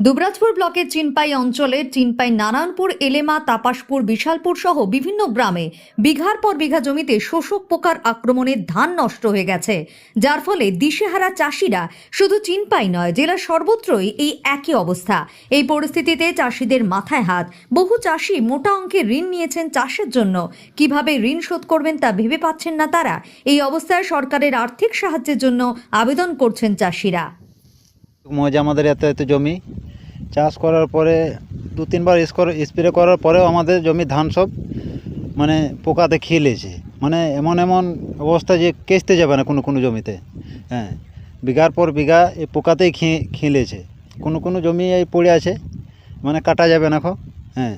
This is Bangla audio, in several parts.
দুবরাজপুর ব্লকের চিনপাই অঞ্চলের চিনপাই নারায়ণপুর, এলেমা, তাপাসপুর, বিশালপুর সহ বিভিন্ন গ্রামে বিঘার পর বিঘা জমিতে শোষক পোকার আক্রমণে ধান নষ্ট হয়ে গেছে। যার ফলে দিশেহারা চাষিরা শুধু চিনপাই নয়, জেলার সর্বত্রই এই একই অবস্থা। এই পরিস্থিতিতে চাষিদের মাথায় হাত। বহু চাষি মোটা অঙ্কের ঋণ নিয়েছেন চাষের জন্য। কীভাবে ঋণ শোধ করবেন তা ভেবে পাচ্ছেন না তারা। এই অবস্থায় সরকারের আর্থিক সাহায্যের জন্য আবেদন করছেন চাষিরা। আমাদের এত এত জমি। চাষ করার পরে দু তিনবার স্প্রে করার পরেও আমাদের জমি ধান সব মানে পোকাতে খেয়ে লেছে মানে এমন এমন অবস্থা যে কেচতে যাবে না কোনো কোনো জমিতে। হ্যাঁ বিঘার পর বিঘা এই পোকাতেই খেয়ে খেয়ে লেছে কোনো কোনো জমি এই পড়ে আছে মানে কাটা যাবে না এখন হ্যাঁ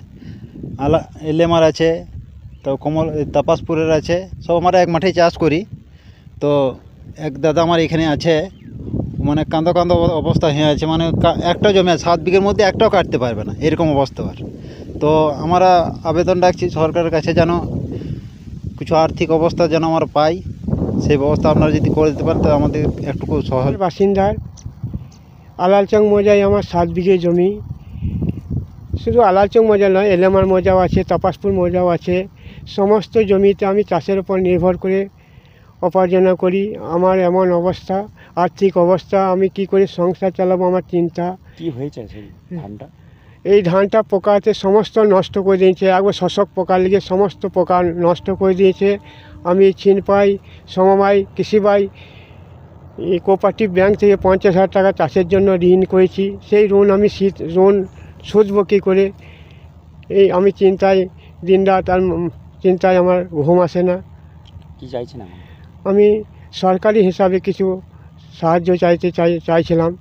আলা এলেমার আছে তো কমল তাপাসপুরের আছে, সব আমরা এক মাঠেই চাষ করি। তো এক দাদা আমার এখানে আছে মানে কান্দো অব- অবস্থা হয়ে আছে মানে একটা জমি সাত বিঘের মধ্যে একটাও কাটতে পারবে না, এরকম অবস্থা আর তো আমরা আবেদন রাখছি সরকারের কাছে যেন কিছু আর্থিক অবস্থা যেন আমরা পাই, সেই ব্যবস্থা আপনারা যদি করে দিতে পারেন, তো আমাদের একটুকু সহজ বাসিন্দার আলালচং মৌজায় আমার সাত বিঘে জমি। শুধু আলালচং মৌজা নয়, এলেমার মৌজাও আছে, তপাসপুর মৌজাও আছে। সমস্ত জমিতে আমি চাষের উপর নির্ভর করে উপার্জন করি আমার এমন অবস্থা আর্থিক অবস্থা আমি কি করে সংসার চালাবো আমার চিন্তা। কি হয়েছে সেই ধানটা? এই ধানটা পোকাতে সমস্ত নষ্ট করে দিয়েছে একবার শশক পোকা লেগে সমস্ত পোকা নষ্ট করে দিয়েছে। আমি ছিনপাই সমবায় কৃষিবাই এই কোঅপারেটিভ ব্যাংক থেকে পঞ্চাশ হাজার টাকা চাষের জন্য ঋণ করেছি। সেই ঋণ আমি শীত ঋণ সুদবো কী করে? এই আমি চিন্তায় দিনরাত আর চিন্তায় আমার ঘুম আসে না। কি চাইছেন এখন আমি সরকারি হিসাবে কিছু সাহায্য চাইতে চাই চাইছিলাম